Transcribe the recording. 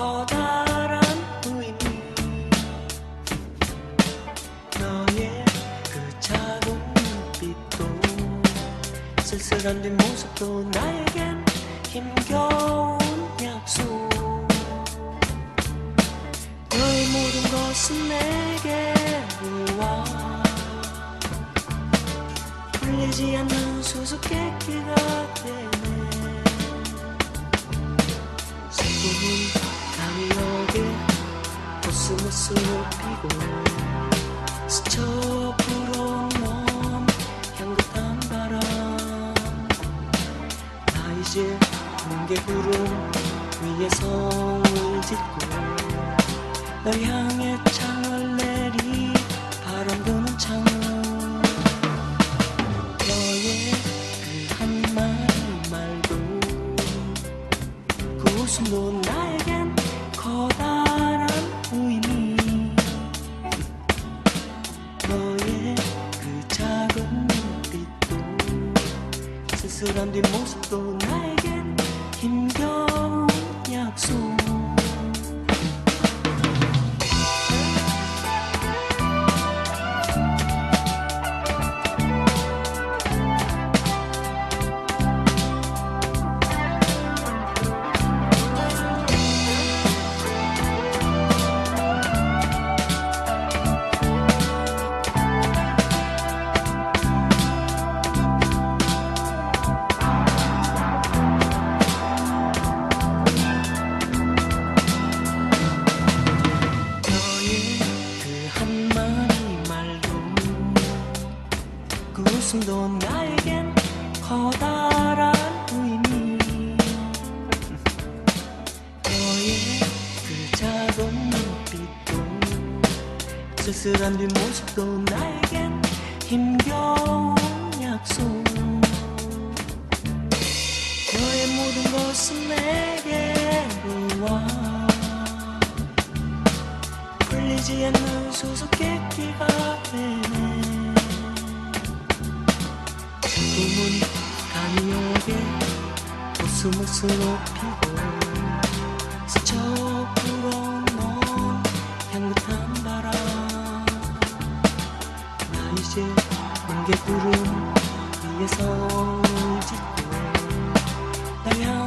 커다란 의미? 너의 그 작은 눈빛도 쓸쓸한 뒷모습도 나에겐 힘겨운 약속. 너의 모든 것은 내게로 와 풀리지 않는 수수께끼가 되네 슬픔은 강력에 코스모스를 피고 스쳐 불어온 향긋한 바람. 나 이제 뭉게 구름 위에 성을 짓고 널 향해 창을 웃음도 나에겐 커다란 의미. 너의 그 작은 눈빛도 쓸쓸한 뒷모습도 나에겐 웃음도 나에겐 커다란 의미 너의 그 작은 눈빛도 쓸쓸한 뒷모습도 나에겐 힘겨운 약속. 너의 모든 것은 내게로 와 풀리지 않는 수수께끼가 되네 숨은 강력에 코스모스 높이고 스쳐 불어온 향긋한 바람. 나 이제 안개 구름 위에서 짓고 나야